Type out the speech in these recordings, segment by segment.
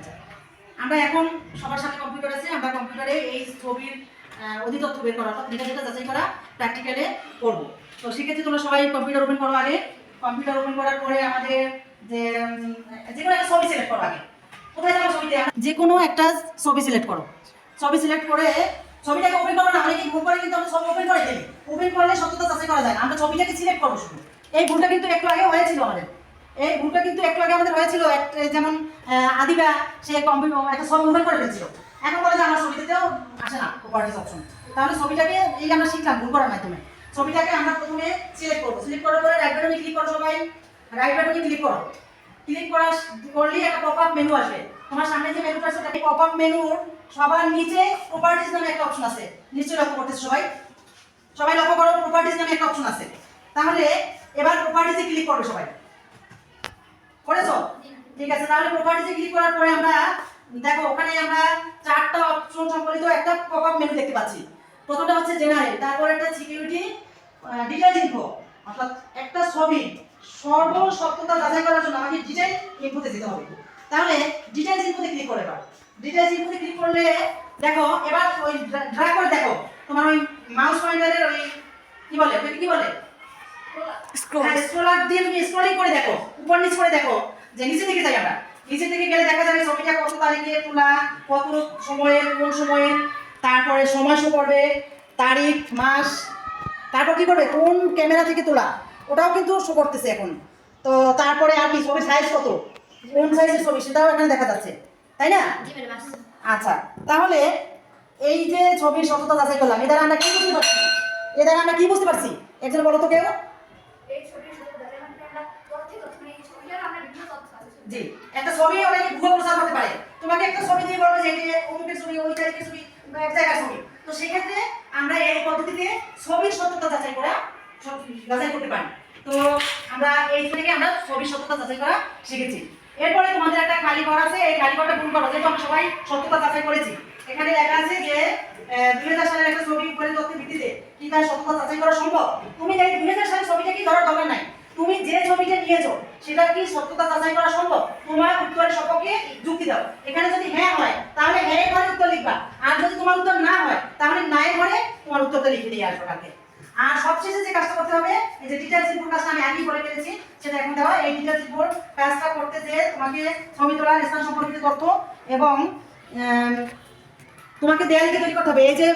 আচ্ছা। আমরা এখন সবার সামনে কম্পিউটার আছে, আমরা কম্পিউটারে এই ছবির অধিতথ্য বের করা, অর্থাৎ ডেটা ডেটা যাচাই করা প্র্যাকটিক্যালে করব। তো সেক্ষেত্রে তোমরা সবাই কম্পিউটার ওপেন করো আগে। কম্পিউটার ওপেন করার পরে আমাদের যে যে কোনো একটা ছবি সিলেক্ট করো আগে। কোথায় যাব ছবিতে? যে কোনো একটা ছবি সিলেক্ট করো। ছবি সিলেক্ট করে ছবিটাকে ওপেন করো না অনেকে ভুল করে কিন্তু আমরা ছবি ওপেন করে দিই ওপেন করলে সত্যতা যাচাই করা যায় না, আমরা ছবিটাকে সিলেক্ট করব শুধু। এই ভুলটা কিন্তু একটু আগে হয়েছিল আমাদের। এই ভুলটা কিন্তু একটু আগে আমাদের হয়েছিল। যেমন আদিবা, সে কম্পিউটার একটা ওপেন করে ফেলছিল। এখন বলে যে আমার ছবিতেও আসে না প্রপার্টিস অপশন তাহলে ছবিটাকে এই আমরা শিখলাম ভুল করার মাধ্যমে, ছবিটাকে আমরা প্রথমে সিলেক্ট করব। সিলেক্ট করার পরে রাইট বাটনে ক্লিক করো সবাই। রাইট বাটনে ক্লিক করো। ক্লিক করা করলেই একটা পপ আপ মেনু আসবে তোমার সামনে যে মেনুটা আছে ওটা পপ আপ মেনুর সবার নিচে প্রপার্টিস নামে একটা অপশন আছে। নিশ্চয়ই লক্ষ্য করতেছো সবাই? সবাই লক্ষ্য করো প্রপার্টিস নামে একটা অপশন আছে। তাহলে এবার প্রপার্টিসে ক্লিক করবে সবাই। করেছ? ঠিক আছে, তাহলে প্রপার্টিসে ক্লিক করার পরে আমরা, দেখো, ওখানে আমরা চারটা অপশন সম্বলিত একটা পপ আপ মেনু দেখতে পাচ্ছি। প্রথমটা হচ্ছে জেনারেল তারপর একটা সিকিউরিটি ডিটেইলস ইনফো অর্থাৎ একটা ছবি সর্ব সত্যতা যাচাই করার জন্য আমাকে ডিটেইল ইনফোতে যেতে হবে। তাহলে ডিটেইলস ইনফোতে ক্লিক করে এবার। ডিটেইলস ইনফোতে ক্লিক করলে, দেখো, এবার ওই ড্র্যাগ করে দেখো, তোমার ওই মাউস পয়েন্টারের ওই, কি বলে ওটাকে কি বলে? স্ক্রলার দিয়ে তুমি স্ক্রলিং করে দেখো, উপর নিচ করে দেখো, যে নিচে দিকে যাই আমরা। নিচে দিকে গেলে দেখা যাবে ছবিটা কত তারিখে তোলা, কত সময়ের কোন সময়ের তারপরে সময় শো করবে, তারিখ, মাস, তারপর কি করবে, কোন ক্যামেরা থেকে তোলা, ওটাও কিন্তু শো করতেছে এখন। তো তারপরে আর কি, ছবির সাইজ কত, কোন সাইজের ছবি, সেটাও এখানে দেখা যাচ্ছে, তাই না? আচ্ছা তাহলে এই যে ছবির সততা যাচাই করলাম, এ দ্বারা আমরা কি বুঝতে পারছি? এ দ্বারা আমরা কি বুঝতে পারছি? একজন বলো তো কেউ। জি, একটা ছবি ওনাকে ভুয়া প্রচার করতে পারে? তোমাকে একটা ছবি দিয়ে বলবে যে অমুকের ছবি, ওই তারিখের ছবি এক জায়গার ছবি। তো সেক্ষেত্রে আমরা এই পদ্ধতিতে ছবির সত্যতা যাচাই করা যাচাই করতে পারি। তো আমরা এই থেকে আমরা ছবির সত্যতা যাচাই করা শিখেছি। এরপরে তোমাদের একটা খালি ঘর আছে, এই খালি ঘরটা পূরণ করো, যেহেতু আমরা সবাই সত্যতা যাচাই করেছি। এখানে লেখা আছে যে দুই হাজার সালের একটা ছবি উপরে তথ্যের ভিত্তিতে কি তার সত্যতা যাচাই করা সম্ভব? তুমি এই দুই হাজার সালের ছবিটা কি ধরার দরকার নাই। তুমি যে ছবিটা নিয়েছো, সেটা কি সত্যতা যাচাই করা সম্ভব? তোমার উত্তরের সপক্ষে যুক্তি দাও। এখানে যদি হ্যাঁ হয়, তাহলে হ্যাঁ ঘরে উত্তর লিখবা। আর যদি তোমার উত্তর না হয়, তাহলে নাই ঘরে তোমার উত্তরটা লিখে দিয়ে আসবে কালকে। আর সবশেষে যে কাজটা করতে হবে, এই যে ডিটেলস রিপোর্ট কাজটা আমি আগেই করে ফেলেছি, সেটা এখন দেওয়া, এই ডিটেলস রিপোর্ট কাজটা করতে যে তোমাকে ছবি তোলার স্থান সম্পর্কিত তথ্য এবং তোমাকে দেয়ালিকা তৈরি করতে হবে। এই যে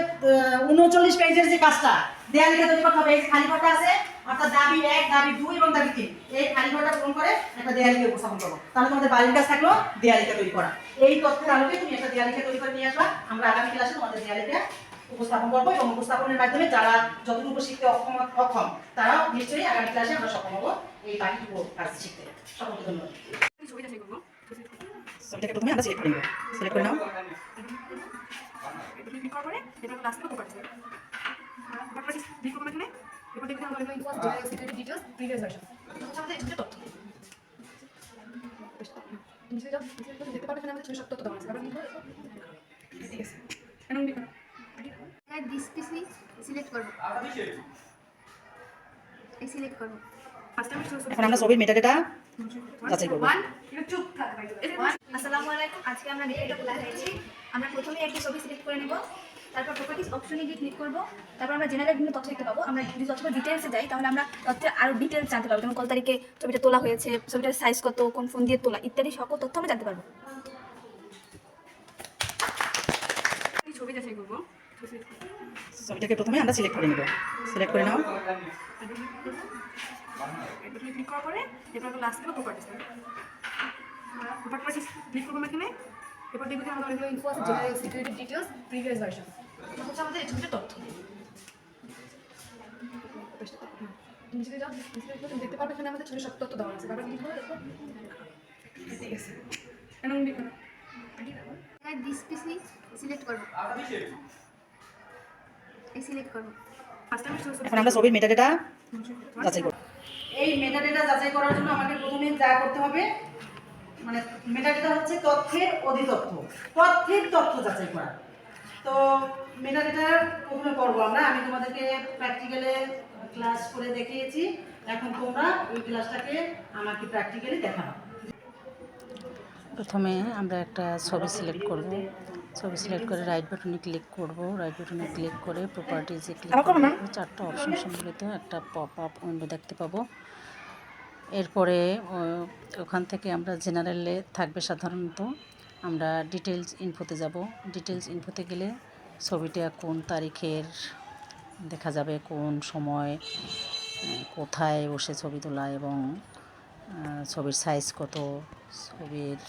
উনচল্লিশ পেজের যে কাজটা দেয়ালিকা তৈরি করতে হবে। এই খালি ঘরটা আছে, অর্থাৎ দাবি এক, দাবি দুই এবং দাবি তিন। এই খালি ঘরটা পূরণ করে একটা দেয়ালিকা উপস্থাপন করব। তাহলে তোমাদের বাড়ির কাজ থাকল দেয়ালিকা তৈরি করা। এই তথ্যের আলোকে তুমি একটা দেয়ালিকা তৈরি করে নিয়ে আসবা। আমরা আগামী ক্লাসে তোমাদের দেয়ালিকা উপস্থাপন করব এবং উপস্থাপনের মাধ্যমে যারা যতটুকু শিখতে অক্ষম অক্ষম তারাও নিশ্চয়ই আগামী ক্লাসে আমরা সক্ষম হব। এই বাকিটুকু কাজ শিখতে। সকলকে ধন্যবাদ। ছবিটাকে প্রথমে আমরা সিলেক্ট করে নেব। সিলেক্ট করে নাও। এটা লাস্ট এরপর দেখতে ডিটেইলস প্রিভিয়াস ভার্সন আমাদের এটা তথ্য তথ্য দেওয়া আছে তারপর কি করব ঠিক আছে এখন কি করব সিলেক্ট করব। এই সিলেক্ট করব। এখন আমরা ছবির মেটাডেটা যাচাই করব। আসসালামু আলাইকুম আজকে আমরা ভিডিওটা খোলা হয়েছি। আমরা প্রথমে একটি ছবি সিলেক্ট করে নেব। তারপর প্রপার্টিস অপশনে গিয়ে ক্লিক করব। তারপর আমরা জেনারেল বিভিন্ন তথ্য দেখতে পাবো। আমরা যদি তথ্য ডিটেলসে যাই তাহলে আমরা তথ্যের আরও ডিটেলস জানতে পারব। যেমন কত তারিখে ছবিটা তোলা হয়েছে ছবিটার সাইজ কত কোন ফোন দিয়ে তোলা ইত্যাদি সকল তথ্য আমরা জানতে পারব। ছবি যাচাই করব। ছবিটাকে প্রথমে আমরা সিলেক্ট করে নেব। সিলেক্ট করে নাও। ক্লিক করার পরে এরপর লাস্ট প্রপার্টিস প্রপার্টিস ক্লিক করব এখানে। এরপর দেখব যে আমাদের অনেকগুলো ইনফো আছে general security details previous version হচ্ছে আমাদের তথ্য। নিচে যাও নিচে দেখতে পারবে এখানে আমাদের ছবির সব তথ্য দেওয়া আছে। তারপর ক্লিক করো দেখো। ঠিক আছে। এখন দিস পিসি সিলেক্ট করব এই সিলেক্ট করব ফার্স্ট টাইম শুরু এখন আমরা ছবির মেটাডেটা যাচাই করব। এই মেটাডেটা যাচাই করার জন্য আমাকে প্রথমে যা করতে হবে মানে মেটাডেটা হচ্ছে তথ্যের অধিতথ্য। তথ্যের তথ্য যাচাই করা। তো মেটাডেটা প্রথমে করব আমরা। আমি তোমাদেরকে প্র্যাকটিক্যালে ক্লাস করে দেখিয়েছি। এখন তোমরা ওই ক্লাসটাকে আমাকে প্র্যাকটিক্যালি দেখাও প্রথমে আমরা একটা ছবি সিলেক্ট করব। ছবি সিলেক্ট করে রাইট বাটনে ক্লিক করব। রাইট বাটনে ক্লিক করে প্রপার্টিজে ক্লিক করব। চারটা অপশন সম্মিলিত একটা পপ আপ উইন্ডো দেখতে পাবো। এরপরে ওখান থেকে আমরা জেনারেলে থাকবে সাধারণত। আমরা ডিটেলস ইনফোতে যাব। ডিটেলস ইনফোতে গেলে ছবিটা কোন তারিখের দেখা যাবে কোন সময় কোথায় বসে ছবি তোলা এবং ছবির সাইজ কত? ছবির